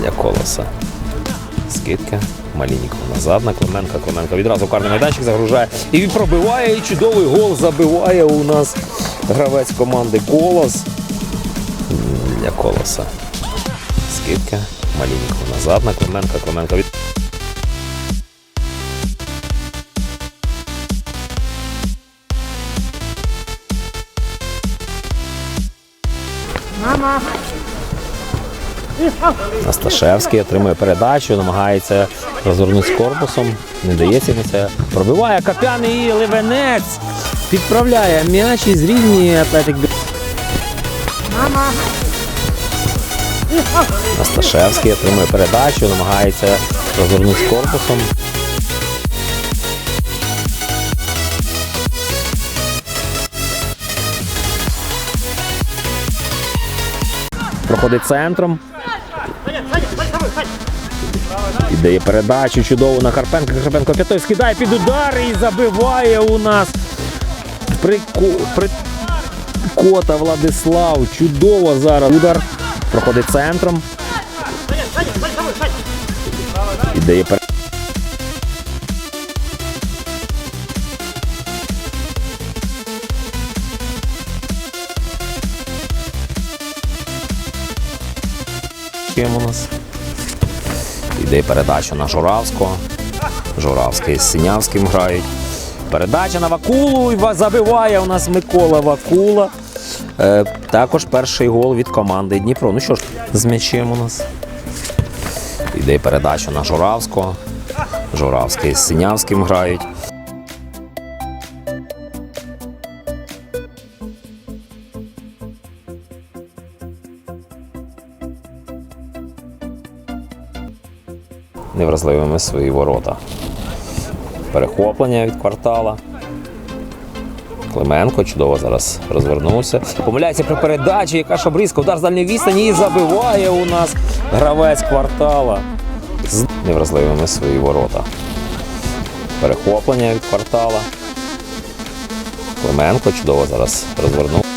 для колоса. Скидка. Малініков назад на Клименка. Клименко відразу карний майданчик загружає. І він пробиває, і чудовий гол забиває у нас гравець команди Колос. Для колоса. Скидка. Малініков назад на Клименка. Клименко від... Асташевський отримує передачу, намагається розвернутися корпусом. Не дається йому це. Пробиває Капян і Ливенець. Підправляє м'яч і зрівнює Атлетик. Мама. Асташевський отримує передачу, намагається розвернутися корпусом. Проходить центром. Ідеє передачу чудову на Харпенка. Карпенко п'ятою скидає під удар і забиває у нас Прико... Прикота Владислав. Чудово зараз. Удар проходить центром. Ідеє передачу. Ким у нас? Іде передача на Журавського. Журавський з Синявським грають. Передача на Вакулу забиває у нас Микола Вакула. Е, також перший гол від команди Дніпро. Ну що ж, з м'ячем у нас. Іде передача на Журавського. Журавський з Синявським грають. Невразливими свої ворота. Перехоплення від квартала. Клименко чудово зараз розвернувся. Помиляється при передачі, яка шабризка, удар з дальньої відстані і забиває у нас гравець квартала з невразливими свої ворота. Перехоплення від квартала. Клименко чудово зараз розвернув.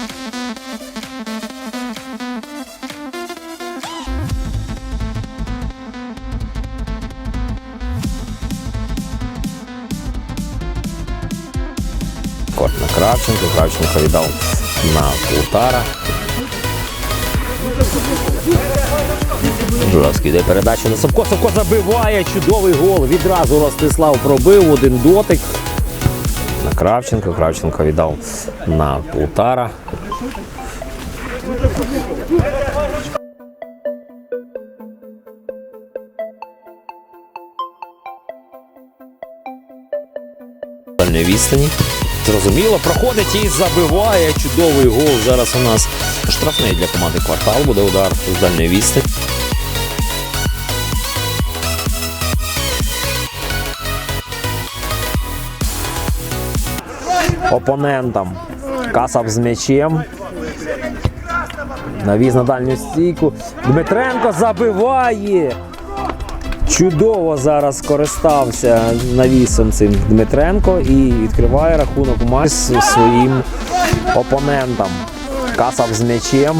Корт на Кравченко. Кравченко віддав на Полтара. Журавський йде передача на Савко. Савко забиває чудовий гол. Відразу Ростислав пробив один дотик. На Кравченко. Кравченко віддав на Полтара. дальньої відстані. Зрозуміло, проходить і забиває чудовий гол. Зараз у нас штрафний для команди квартал. Буде удар з дальньої відстані. Опонентам Касап з м'ячем. Навіз на дальню стійку. Дмитренко забиває. Чудово зараз скористався навісом цим Дмитренко і відкриває рахунок матч своїм опонентом. Касав з м'ячем.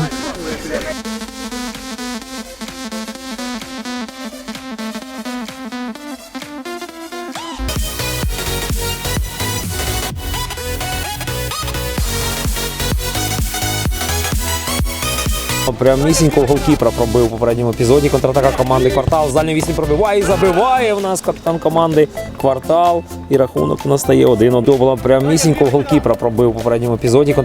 Прямісінько голкіпра пробив у попередньому епізоді. Контратака команди Квартал. З дальньої вісні пробиває і забиває. У нас капітан команди Квартал. І рахунок у нас стає один. Була прямісінько голкіпера пробив у попередньому епізоді.